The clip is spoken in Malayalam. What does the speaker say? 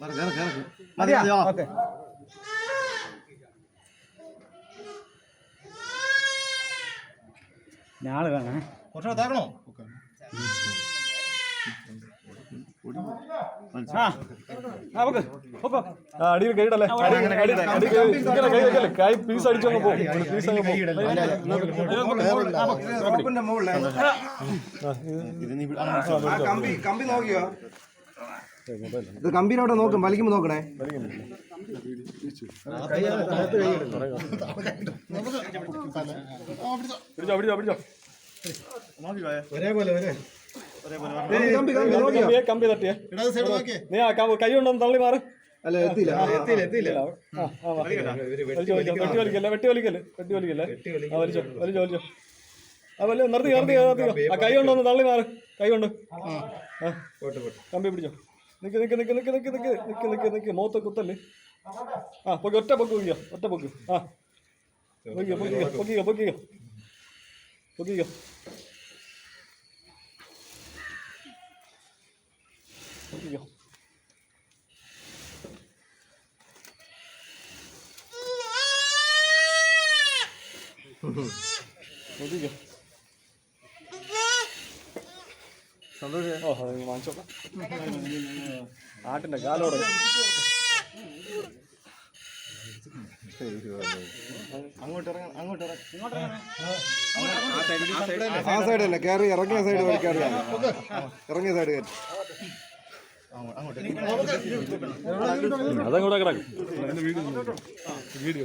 ഓക്കെ ഞാൾ വേണേ കുറച്ചുകൂടെ തേക്കണോ അടിയിൽ കൈയിടല്ലേ കൈ പീസ് അടിച്ചു അങ്ങ് പോകും പീസ് അങ്ങ് പോകും കമ്പി നോക്കിയോ ഇത് കമ്പനി അവിടെ നോക്കും വലിക്കുമ്പോൾ നോക്കണേ. കൈ ഉണ്ടെന്ന് തള്ളി മാറും. അല്ല എത്തിയില്ല. എത്തിയില്ല എത്തിയില്ല. വെട്ടി വലിക്കല്ലേ വെട്ടി വലിക്കല്ലേ വെട്ടി വലിക്കല്ലേ. വലിച്ചോ വലിച്ചോ വലിച്ചോ. ആ വലിയ നിർത്തി നിർത്തി നിർത്തി ആ കൈ കൊണ്ടൊന്ന് തള്ളി മാറ്. കൈ കൊണ്ട്. കമ്പി പിടിച്ചോ. നിക്ക് നിക്ക് നിക്ക് നിക്ക് നിക്ക് നിക്ക് നിക്ക് നിക്ക് നിക്ക്. മൂത്ത കുത്തല്ലേ? ആ പൊക്കി ഒറ്റ പൊക്ക് പൊക്കിയോ ഒറ്റ പൊക്ക്. ആ. പൊക്കിയോ പൊക്കിയോ പൊക്കിയോ പൊക്കിയോ പൊക്കിയോ പൊക്കിയോ പൊക്കിയോ സന്തോഷം. ഓ വാങ്ങിച്ചോക്കാം. ആട്ടിന്റെ കാലോട്. ആ സൈഡല്ല കയറി ഇറങ്ങിയ സൈഡ് വഴി കയറി ഇറങ്ങിയ സൈഡ് കയറി അതങ്ങോട്ട് കിടക്കും. Video video